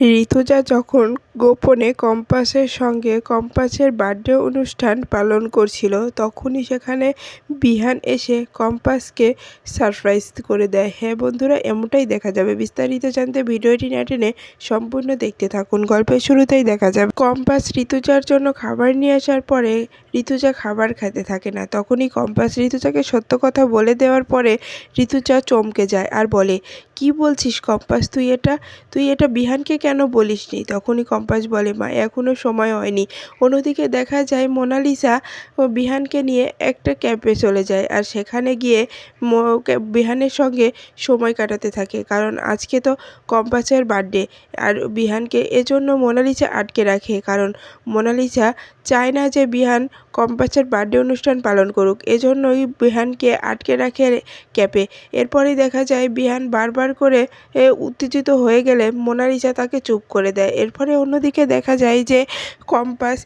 ঋতুজা যখন গোপনে কম্পাসের সঙ্গে কম্পাসের বার্থডে অনুষ্ঠান পালন করছিল। তখনই সেখানে বিহান এসে কম্পাসকে সারপ্রাইজ করে দেয়। হ্যাঁ বন্ধুরা, এমনটাই দেখা যাবে। বিস্তারিত জানতে ভিডিওটি না টেনে সম্পূর্ণ দেখতে থাকুন। গল্পের শুরুতেই দেখা যাবে, কম্পাস ঋতুজার জন্য খাবার নিয়ে আসার পরে ঋতুজা খাবার খেতে থাকে না। তখনই কম্পাস ঋতুজাকে সত্য কথা বলে দেওয়ার পরে ঋতুজা চমকে যায় আর বলে, কি বলছিস কম্পাস, তুই এটা তুই এটা বিহানকে কেন বলিসনি? তখনই কম্পাস বলে, মা এখনও সময় হয়নি। অন্যদিকে দেখা যায় মোনালিসা ও বিহানকে নিয়ে একটা ক্যাম্পে চলে যায় আর সেখানে গিয়ে বিহানের সঙ্গে সময় কাটাতে থাকে। কারণ আজকে তো কম্পাসের বার্থডে আর বিহানকে এজন্য মোনালিসা আটকে রাখে। কারণ মোনালিসা চায় না যে বিহান কম্পাসের বার্থডে অনুষ্ঠান পালন করুক। এজন্যই বিহানকে আটকে রাখে ক্যাপে এরপরেই দেখা যায় বিহান বারবার করে উত্তেজিত হয়ে গেলে মোনালিসা তাকে চুপ করে দেয়। এরপরে অন্যদিকে দেখা যায় যে কম্পাস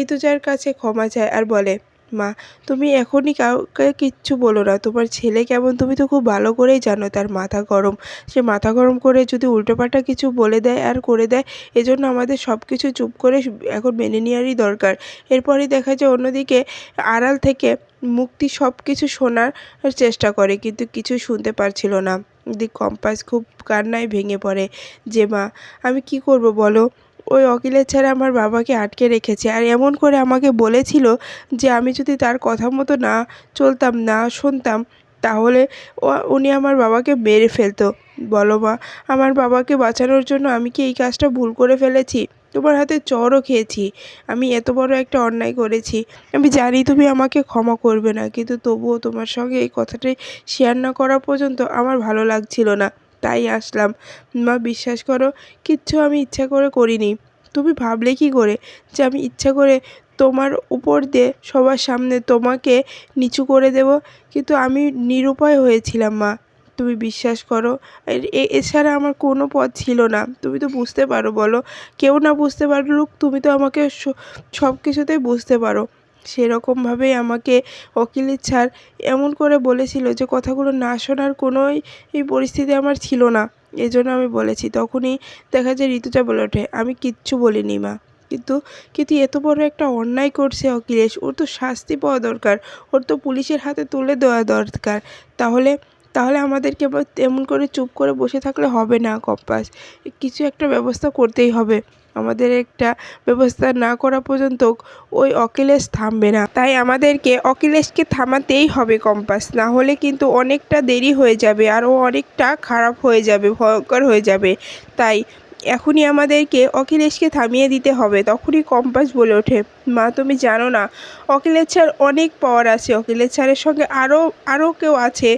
ঋতুজার কাছে ক্ষমা চায় আর বলে, মা, তুমি এখনই কাউকে কিচ্ছু বলো না। তোমার ছেলে কেমন তুমি তো খুব ভালো করেই জানো তার মাথা গরম। সে মাথা গরম করে যদি উল্টোপাল্টা কিছু বলে দেয় আর করে দেয়, এজন্য আমাদের সব কিছু চুপ করে এখন মেনে নেওয়ারই দরকার। এরপরেই দেখা যায় অন্যদিকে আড়াল থেকে মুক্তি সব কিছু শোনার চেষ্টা করে, কিন্তু কিছু শুনতে পারছিল না। দিক কম্পাস খুব কান্নায় ভেঙে পড়ে, যে মা, আমি কি করব বলো? ওই অখিলের ছেলে আমার বাবাকে আটকে রেখেছে। আর এমন করে আমাকে বলেছিল যে, আমি যদি তার কথা মতো না চলতাম, না শুনতাম, তাহলে উনি আমার বাবাকে মেরে ফেলতো। বলো মা, আমার বাবাকে বাঁচানোর জন্য আমি কি এই কাজটা ভুল করে ফেলেছি? তোমার হাতে চরও খেয়েছি। আমি এত বড় একটা অন্যায় করেছি। আমি জানি তুমি আমাকে ক্ষমা করবে না, কিন্তু তবুও তোমার সঙ্গে এই কথাটি শেয়ার না করা পর্যন্ত আমার ভালো লাগছিল না। তাই আসলাম। মা, বিশ্বাস করো, কিচ্ছু আমি ইচ্ছা করে করিনি। তুমি ভাবলে কি করে যে আমি ইচ্ছা করে তোমার উপর দিয়ে সবার সামনে তোমাকে নিচু করে দেব? কিন্তু আমি নিরুপায় হয়েছিলাম, মা। তুমি বিশ্বাস করো এছাড়া আমার কোনো পথ ছিল না। তুমি তো বুঝতে পারো, বলো। কেউ না বুঝতে পারলুক তুমি তো আমাকে সব কিছুতেই বুঝতে পারো। সেরকমভাবেই আমাকে অকিলের ছাড় এমন করে বলেছিল যে কথাগুলো না শোনার কোনোই পরিস্থিতি আমার ছিল না। এই জন্য আমি বলেছি, তখনই দেখা যায় ঋতুজা বলে ওঠে, আমি কিচ্ছু বলিনি মা। কিন্তু কিন্তু এত বড় একটা অন্যায় করছে অখিলেশ। ওর তো শাস্তি পাওয়া দরকার। ওর তো পুলিশের হাতে তুলে দেওয়া দরকার। তাহলে তাহলে আমাদেরকে তেমন করে চুপ করে বসে থাকলে হবে না কম্পাস কিছু একটা ব্যবস্থা করতেই হবে। আমাদের একটা ব্যবস্থা না করা পর্যন্ত ওই অখিলেশ থামবে না। তাই আমাদেরকে অখিলেশকে থামাতেই হবে কম্পাস, না হলে কিন্তু অনেকটা দেরি হয়ে যাবে আর ও অনেকটা খারাপ হয়ে যাবে, ভয়ঙ্কর হয়ে যাবে। তাই এখনই আমাদেরকে অখিলেশকে থামিয়ে দিতে হবে, তখনই কম্পাস বলে ওঠে। মা, তুমি জানো না অখিলেশ স্যার অনেক পাওয়ার আছে। অখিলেশ স্যারের সঙ্গে আরও আরও কেউ আছে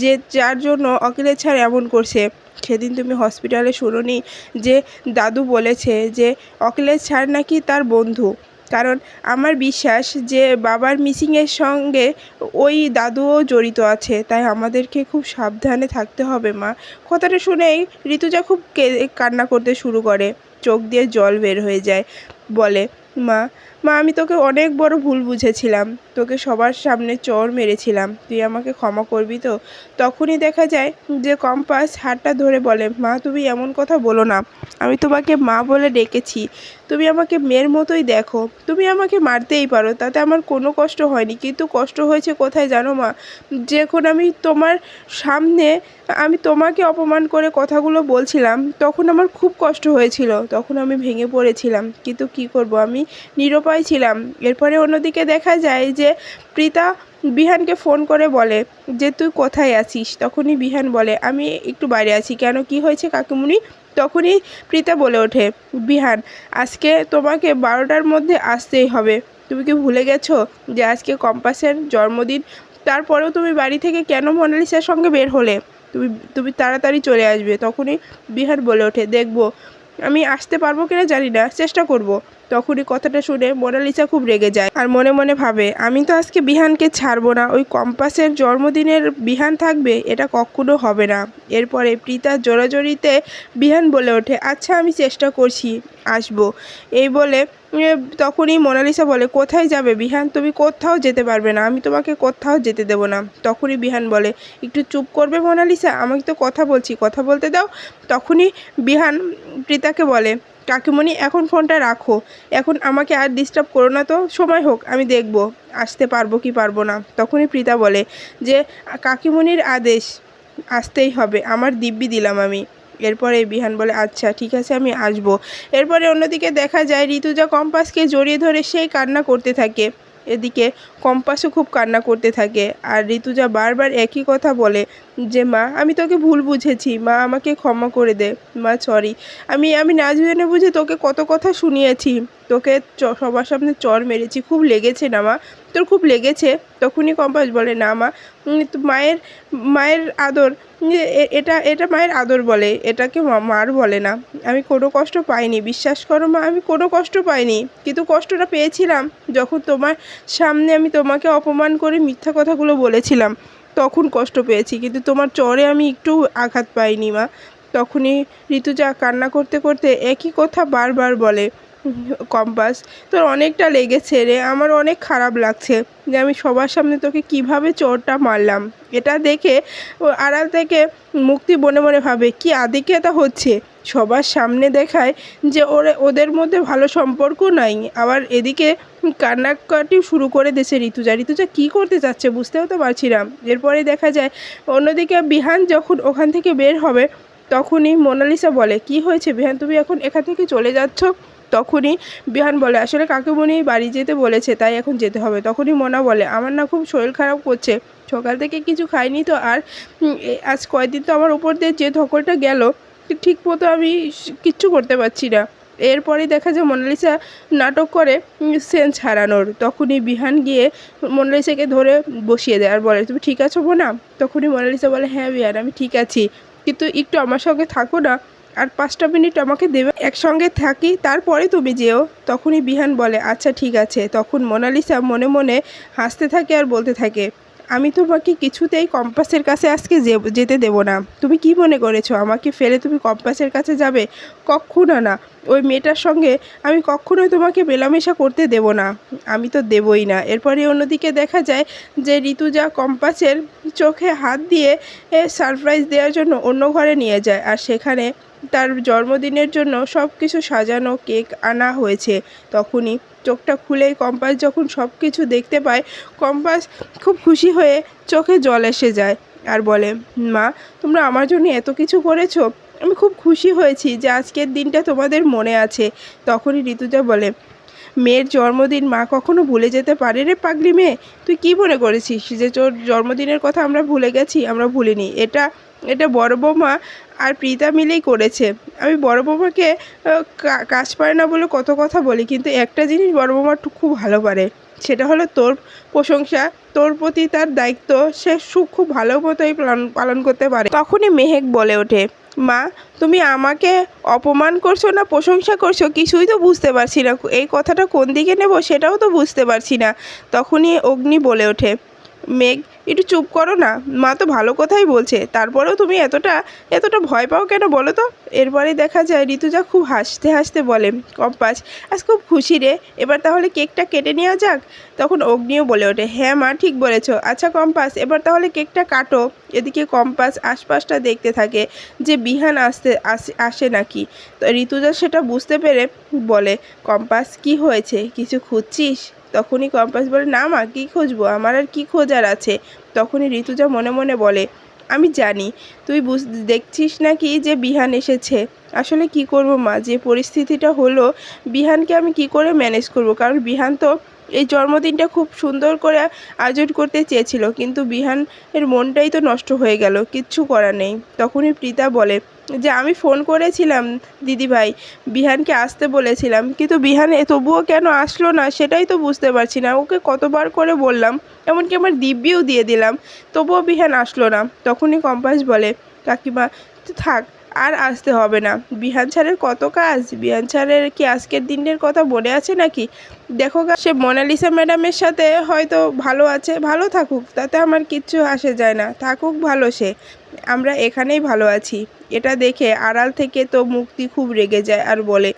যে যার জন্য অখিলেশ স্যার এমন করছে। সেদিন তুমি হসপিটালে শুনোনি যে দাদু বলেছে যে, অখিলেশ স্যার নাকি তার বন্ধু? কারণ আমার বিশ্বাস যে, বাবার মিসিংয়ের সঙ্গে ওই দাদুও জড়িত আছে। তাই আমাদেরকে খুব সাবধানে থাকতে হবে, মা। কথাটা শুনেই ঋতুজা খুব কান্না করতে শুরু করে। চোখ দিয়ে জল বের হয়ে যায়। বলে মা মা, আমি তোকে অনেক বড় ভুল বুঝেছিলাম। তোকে সবার সামনে চর মেরেছিলাম। তুই আমাকে ক্ষমা করবি তো? তখনই দেখা যায় যে কম্পাস হাতটা ধরে বলে, মা, তুমি এমন কথা বলো না। আমি তোমাকে মা বলে ডেকেছি। তুমি আমাকে মেয়ের মতোই দেখো। তুমি আমাকে মারতেই পারো। তাতে আমার কোনো কষ্ট হয়নি। কিন্তু কষ্ট হয়েছে কোথায় জানো মা? যখন আমি তোমার সামনে, আমি তোমাকে অপমান করে কথাগুলো বলছিলাম, তখন আমার খুব কষ্ট হয়েছিল। তখন আমি ভেঙে পড়েছিলাম। কিন্তু কি করব? আমি নিরুপায় ছিলাম। এরপরে অন্যদিকে দেখা যায় যে প্রীতা বিহানকে ফোন করে বলে যে, তুই কোথায় আছিস? তখনই বিহান বলে, আমি একটু বাইরে আছি। কেন? কি হয়েছে কাকুমুনি? তখনই প্রীতা বলে ওঠে, বিহান, আজকে তোমাকে বারোটার মধ্যে আসতেই হবে। তুমি কি ভুলে গেছো যে আজকে কম্পাসের জন্মদিন? তারপরেও তুমি বাড়ি থেকে কেন মোনালিসার সঙ্গে বের হলে? তুমি তুমি তাড়াতাড়ি চলে আসবে। তখনই বিহার বলে ওঠে, দেখব আমি আসতে পারব কিনা জানি না, চেষ্টা করব। তখনই কথাটা শুনে মোনালিসা খুব রেগে যায় আর মনে মনে ভাবে, আমি তো আজকে বিহানকে ছাড়বো না, ওই কম্পাসের জন্মদিনের বিহান থাকবে, এটা কখনো হবে না। এরপরে প্রীতা জোরাজোরিতে বিহান বলে ওঠে আচ্ছা আমি চেষ্টা করছি, আসব। এই বলে তখনই মোনালিসা বলে, কোথায় যাবে বিহান? তুমি কোথাও যেতে পারবে না। আমি তোমাকে কোথাও যেতে দেবো না। তখনই বিহান বলে, একটু চুপ করবে মোনালিসা? আমাকে তো কথা বলছি, কথা বলতে দাও। তখনই বিহান প্রীতাকে বলে, কাকিমণি, এখন ফোনটা রাখো। এখন আমাকে আর ডিস্টার্ব করো না তো। সময় হোক, আমি দেখব, আসতে পারব কি পারব না। তখনই প্রীতা বলে, যে কাকিমণির আদেশ, আসতেই হবে। আমার দিব্যি দিলাম আমি। এরপরে বিহান বলে আচ্ছা ঠিক আছে, আমি আসব। এরপরে অন্যদিকে দেখা যায় ঋতুজা কম্পাসকে জড়িয়ে ধরে সেই কান্না করতে থাকে। এদিকে কম্পাসও খুব কান্না করতে থাকে। আর ঋতুজা বারবার একই কথা বলে যে মা, আমি তোকে ভুল বুঝেছি। মা, আমাকে ক্ষমা করে দে। মা সরি আমি আমি না জেনে বুঝে তোকে কত কথা শুনিয়েছি। তোকে সবার সামনে চর মেরেছি। খুব লেগেছে না মা? তোর খুব লেগেছে? তখনই কম্পাস বলে, না মা। মায়ের মায়ের আদর এটা এটা মায়ের আদর বলে। এটাকে মার বলে না। আমি কোনো কষ্ট পাইনি। বিশ্বাস করো মা, আমি কোনো কষ্ট পাইনি। কিন্তু কষ্টটা পেয়েছিলাম যখন তোমার সামনে আমি তোমাকে অপমান করে মিথ্যা কথাগুলো বলেছিলাম। তখন কষ্ট পেয়েছি। কিন্তু তোমার চরে আমি একটু আঘাত পাইনি মা। তখনই ঋতুজা কান্না করতে করতে একই কথা বারবার বলে কম্পাস। তোর অনেকটা লেগেছে রে আমার অনেক খারাপ লাগছে যে আমি সবার সামনে তোকে কীভাবে চোরটা মারলাম। এটা দেখে আড়াল থেকে মুক্তি মনে মনে ভাবে, কি আদিক্যতা হচ্ছে? সবার সামনে দেখায় যে ওরে, ওদের মধ্যে ভালো সম্পর্ক নাই। আবার এদিকে কান্নাকাটি শুরু করে দিয়েছে ঋতুজা। ঋতুজা কী করতে চাচ্ছে বুঝতেও তো পারছিলাম এরপরে দেখা যায় অন্যদিকে বিহান যখন ওখান থেকে বের হবে, তখনই মোনালিসা বলে, কি হয়েছে বিহান? তুমি এখন এখান থেকে চলে যাচ্ছ? তখনই বিহান বলে, আসলে কাকুমণি বাড়ি যেতে বলেছে, তাই এখন যেতে হবে। তখনই মোনা বলে, আমার না খুব শরীর খারাপ করছে, সকাল থেকে কিছু খাইনি তো, আর আজ কয়দিন তো আমার উপর দিয়ে যে ধকলটা গেল ঠিক মতো আমি কিচ্ছু করতে পারছি না। এরপরেই দেখা যায় মোনালিসা নাটক করে সেন্স হারানোর। তখনই বিহান গিয়ে মোনালিসাকে ধরে বসিয়ে দেয় আর বলে, তুমি ঠিক আছো বোনা? তখনই মোনালিসা বলে হ্যাঁ বিহান, আমি ঠিক আছি। কিন্তু একটু আমার সঙ্গে থাকো না আর পাঁচটা মিনিট আমাকে দেবে। একসঙ্গে থাকি, তারপরে তুমি যেও। তখনই বিহান বলে আচ্ছা ঠিক আছে। তখন মোনালিসা মনে মনে হাসতে থাকে আর বলতে থাকে, আমি তোমাকে কিছুতেই কম্পাসের কাছে আজকে যেতে দেবো না। তুমি কি মনে করেছ? আমাকে ফেলে তুমি কম্পাসের কাছে যাবে? কখনো না। ওই মেয়েটার সঙ্গে আমি কখনোই তোমাকে মেলামেশা করতে দেব না। আমি তো দেবই না। এরপরে অন্যদিকে দেখা যায় যে ঋতুজা কম্পাসের চোখে হাত দিয়ে সারপ্রাইজ দেওয়ার জন্য অন্য ঘরে নিয়ে যায়। আর সেখানে তার জন্মদিনের জন্য সব কিছু সাজানো, কেক আনা হয়েছে। তখনই চোখটা খুলেই কম্পাস যখন সব কিছু দেখতে পায়, কম্পাস খুব খুশি হয়ে চোখে জল এসে যায় আর বলে, মা, তোমরা আমার জন্য এত কিছু করেছ? আমি খুব খুশি হয়েছি যে আজকের দিনটা তোমাদের মনে আছে। তখনই ঋতুজা বলে, মেয়ের জন্মদিন মা কখনো ভুলে যেতে পারে রে পাগলি মেয়ে? তুই কি মনে করেছিস যে তোর জন্মদিনের কথা আমরা ভুলে গেছি? আমরা ভুলিনি। এটা এটা বড় বৌমা আর প্রীতা মিলেই করেছে। আমি বড় বৌমাকে কাজ পারে না বলে কত কথা বলি, কিন্তু একটা জিনিস বড় বৌমা খুব ভালো পারে সেটা হলো তোর প্রশংসা। তোর প্রতি তার দায়িত্ব, সে সুখ খুব ভালো মতোই পালন করতে পারে। তখনই মেহেক বলে ওঠে, মা, তুমি আমাকে অপমান করছ না প্রশংসা করছ? কিছুই তো বুঝতে পারছি না। এই কথাটা কোন দিকে নেব সেটাও তো বুঝতে পারছি না। তখনই অগ্নি বলে ওঠে, মেঘ একটু চুপ করো না। মা তো ভালো কথাই বলছে। তারপরেও তুমি এতটা এতটা ভয় পাও কেন বলো তো? এরপরে দেখা যায় ঋতুজা খুব হাসতে হাসতে বলে, কম্পাস, আজ খুব খুশি রে। এবার তাহলে কেকটা কেটে নেওয়া যাক? তখন অগ্নিও বলে ওঠে হ্যাঁ মা, ঠিক বলেছ। আচ্ছা কম্পাস, এবার তাহলে কেকটা কাটো। এদিকে কম্পাস আশপাশটা দেখতে থাকে যে বিহান আসতে আসে নাকি। তো ঋতুজা সেটা বুঝতে পেরে বলে, কম্পাস, কি হয়েছে? কিছু খুঁজছিস? তখনই কম্পাস বলে, না মা, কী খুঁজবো? আমার আর কী খোঁজার আছে? তখনই ঋতুজা মনে মনে বলে, আমি জানি, তুই বুঝ, দেখছিস না কি যে বিহান এসেছে? আসলে কি করব মা? যে পরিস্থিতিটা হলো, বিহানকে আমি কি করে ম্যানেজ করব? কারণ বিহান তো এই জন্মদিনটা খুব সুন্দর করে আয়োজন করতে চেয়েছিল, কিন্তু বিহান এর মনটাই তো নষ্ট হয়ে গেল, কিচ্ছু করার নেই। তখনই প্রীতা বলে যে আমি ফোন করেছিলাম দিদিভাই, বিহানকে আসতে বলেছিলাম। কিন্তু বিহান তবুও কেন আসলো না সেটাই তো বুঝতে পারছি না। ওকে কতবার করে বললাম, এমনকি আমার দিব্যিও দিয়ে দিলাম। তবুও বিহান আসলো না। তখনই কম্পাস বলে, কাকিমা থাক। আর আসতে হবে না। বিহান ছাড়ের কত কাজ? বিহান ছাড়ের কি আজকের দিনের কথা মনে আছে নাকি? দেখো সে মোনালিসা ম্যাডামের সাথে হয়তো ভালো আছে, ভালো থাকুক, তাতে আমার কিচ্ছু আসে যায় না। থাকুক ভালো সে, আমরা এখানেই ভালো আছি। এটা দেখে আড়াল থেকে তো মুক্তি খুব রেগে যায় আর বলে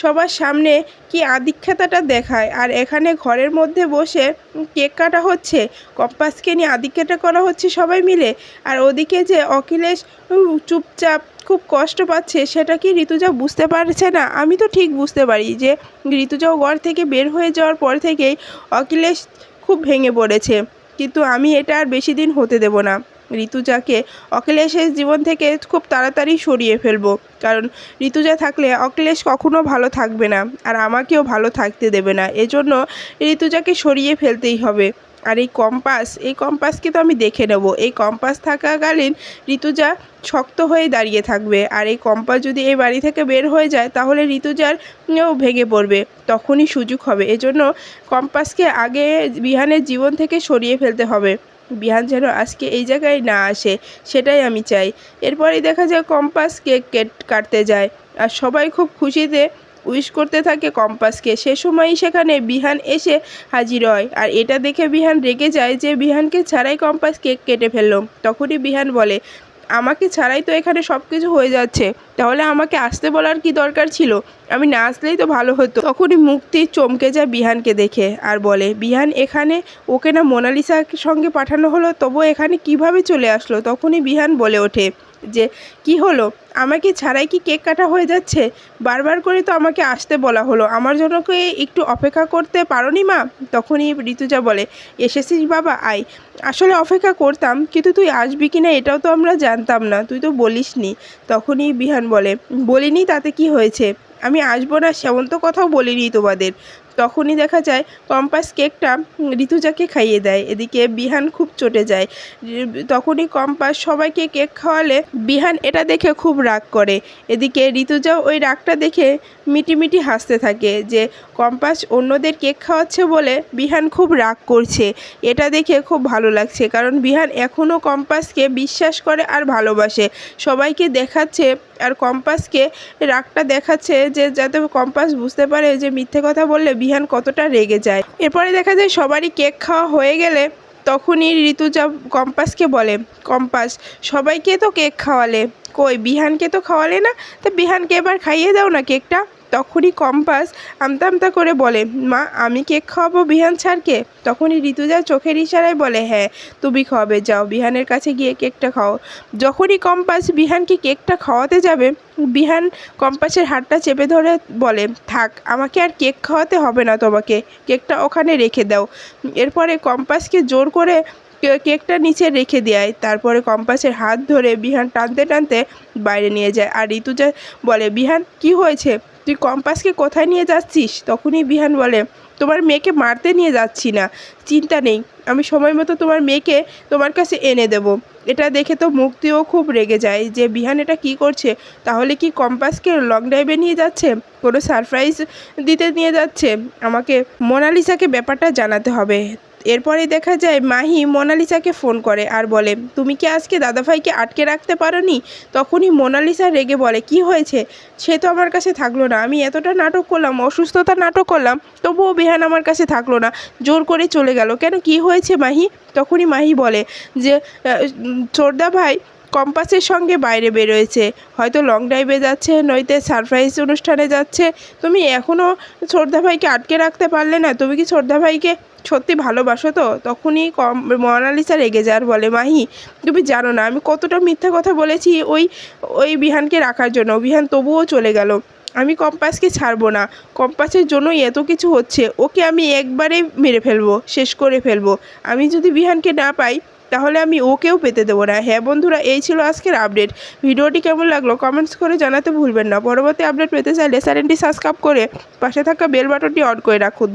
সবার সামনে কি আদিক্ষেতাটা দেখায়? আর এখানে ঘরের মধ্যে বসে কেক কাটা হচ্ছে? কম্পাসকে নিয়ে আদিক্ষেতা করা হচ্ছে সবাই মিলে? আর ওদিকে যে অখিলেশ চুপচাপ খুব কষ্ট পাচ্ছে, সেটা কি ঋতুজা বুঝতে পারছে না? আমি তো ঠিক বুঝতে পারি যে ঋতুজাও ঘর থেকে বের হয়ে যাওয়ার পর থেকেই অখিলেশ খুব ভেঙে পড়েছে। কিন্তু আমি এটা আর বেশি দিন হতে দেব না। ঋতুজাকে অখিলেশের জীবন থেকে খুব তাড়াতাড়ি সরিয়ে ফেলব। কারণ ঋতুজা থাকলে অখিলেশ কখনো ভালো থাকবে না, আর আমাকেও ভালো থাকতে দেবে না। এজন্য ঋতুজাকে সরিয়ে ফেলতেই হবে। আর এই কম্পাস, এই কম্পাসকে তো আমি দেখে নেব। এই কম্পাস থাকাকালীন ঋতুজা শক্ত হয়ে দাঁড়িয়ে থাকবে। আর এই কম্পাস যদি এই বাড়ি থেকে বের হয়ে যায়, তাহলে ঋতুজার ভেঙে পড়বে। তখনই সুযোগ হবে। এজন্য কম্পাসকে আগে বিহানের জীবন থেকে সরিয়ে ফেলতে হবে। বিহান যেন আজকে এই জায়গায় না আসে, সেটাই আমি চাই। এরপরেই দেখা যায় কম্পাস কেক কেট- কাটতে যায়। আর সবাই খুব খুশিতে উইশ করতে থাকে কম্পাসকে। সে সময়ই সেখানে বিহান এসে হাজির হয়। আর এটা দেখে বিহান রেগে যায় যে বিহানকে ছাড়াই কম্পাস কেক কেটে ফেলল। তখনই বিহান বলে আমাকে ছাড়াই তো এখানে সব কিছু হয়ে যাচ্ছে। তাহলে আমাকে আসতে বলার কি দরকার ছিল? আমি না আসলেই তো ভালো হতো। তখনই মুক্তি চমকে যায় বিহানকে দেখে আর বলে, বিহান, এখানে ওকে না মোনালিসার সঙ্গে পাঠানো হলো? তবু এখানে কীভাবে চলে আসলো? তখনই বিহান বলে ওঠে যে, কি হলো? আমাকে ছাড়াই কি কেক কাটা হয়ে যাচ্ছে? বারবার করে তো আমাকে আসতে বলা হলো। আমার জন্য কি একটু অপেক্ষা করতে পারোনি মা? তখনই ঋতুজা বলে, এসেছিস বাবা, আয়। আসলে অপেক্ষা করতাম, কিন্তু তুই আসবি কি না এটাও তো আমরা জানতাম না, তুই তো বলিসনি। তখনই বিহান বলে, বলিনি তাতে কি হয়েছে? আমি আসব না, সেমন তো কথাও বলিনি তোমাদের। তখনই দেখা যায় কম্পাস কেকটা ঋতুজাকে খাইয়ে দেয়। এদিকে বিহান খুব চটে যায়। তখনই কম্পাস সবাইকে কেক খাওয়ালে বিহান এটা দেখে খুব রাগ করে। এদিকে ঋতুজাও ওই রাগটা দেখে মিটিমিটি হাসতে থাকে যে, কম্পাস, অন্যদের কেক খাওয়াচ্ছে বলে বিহান খুব রাগ করছে। এটা দেখে খুব ভালো লাগছে, কারণ বিহান এখনও কম্পাসকে বিশ্বাস করে আর ভালোবাসে। সবাইকে দেখাচ্ছে আর কম্পাসকে রাগটা দেখাচ্ছে যে, যাতে কম্পাস বুঝতে পারে যে, মিথ্যে কথা বললে বিহান কতটা রেগে যায়। এরপরে দেখা যায় সবারই কেক খাওয়া হয়ে গেলে তখনই ঋতুজা কম্পাসকে বলে, কম্পাস, সবাইকে তো কেক খাওয়ালে। কই, বিহানকে তো খাওয়ালে না? তা বিহানকে এবার খাইয়ে দাও না কেকটা। তখনই কম্পাস আমতা আমতা করে বলে, মা, আমি কেক খাওয়াবো বিহান ছাড়কে তখনই ঋতুজা চোখের ইশারায় বলে হ্যাঁ তুমি খাওয়াবে, যাও, বিহানের কাছে গিয়ে কেকটা খাও। যখনই কম্পাস বিহানকে কেকটা খাওয়াতে যাবে, বিহান কম্পাসের হাতটা চেপে ধরে বলে, থাক, আমাকে আর কেক খাওয়াতে হবে না তোমাকে, কেকটা ওখানে রেখে দাও। এরপরে কম্পাসকে জোর করে কেকটা নিচে রেখে দেয়। তারপরে কম্পাসের হাত ধরে বিহান টানতে টানতে বাইরে নিয়ে যায়। আর ঋতুজা বলে, বিহান, কি হয়েছে? তুই কম্পাসকে কোথায় নিয়ে যাচ্ছিস? তখনই বিহান বলে, তোমার মেয়েকে মারতে নিয়ে যাচ্ছি না। চিন্তা নেই। আমি সময় মতো তোমার মেয়েকে তোমার কাছে এনে দেব। এটা দেখে তো মুক্তিও খুব রেগে যায় যে বিহান এটা কি করছে? তাহলে কি কম্পাসকে লং ড্রাইভে নিয়ে যাচ্ছে? কোনো সারপ্রাইজ দিতে নিয়ে যাচ্ছে? আমাকে মোনালিসাকে ব্যাপারটা জানাতে হবে। এরপরে দেখা যায় মাহি মোনালিসাকে ফোন করে আর বলে, তুমি কি আজকে দাদাভাইকে আটকে রাখতে পারোনি? তখনই মোনালিসা রেগে বলে, কি হয়েছে? সে তো আমার কাছে থাকল না। আমি এতটা নাটক করলাম অসুস্থতা নাটক করলাম, তবুও বিহান আমার কাছে থাকল না। জোর করে চলে গেল। কেন? কি হয়েছে মাহি? তখনই মাহি বলে যে চোরদা ভাই কম্পাসের সঙ্গে বাইরে বেরোয়েছে। হয়তো লং ড্রাইভে যাচ্ছে, নইতে সারপ্রাইজ অনুষ্ঠানে যাচ্ছে। তুমি এখনও ছোটদা ভাইকে আটকে রাখতে পারলে না। তুমি কি ছোটদা ভাইকে সত্যি ভালোবাসো তো, তখনই কম, মোনালিসা রেগে যার বলে, মাহি, তুমি জানো না, আমি কতটা মিথ্যা কথা বলেছি ওই ওই বিহানকে রাখার জন্য। বিহান তবুও চলে গেল, আমি কম্পাসকে ছাড়বো না, কম্পাসের জন্যই এত কিছু হচ্ছে, ওকে আমি একবারে মেরে ফেলব, শেষ করে ফেলব। আমি যদি বিহানকে না পাই, তাহলে আমি ওকেও পেতে দেবো না। হ্যাঁ বন্ধুরা, এই ছিল আজকের আপডেট। ভিডিওটি কেমন লাগল কমেন্টস করে জানাতে ভুলবেন না। পরবর্তী আপডেট পেতে চাইলে চ্যানেলটি সাবস্ক্রাইব করে পাশে থাকা বেল বাটনটি অন করে রাখুন।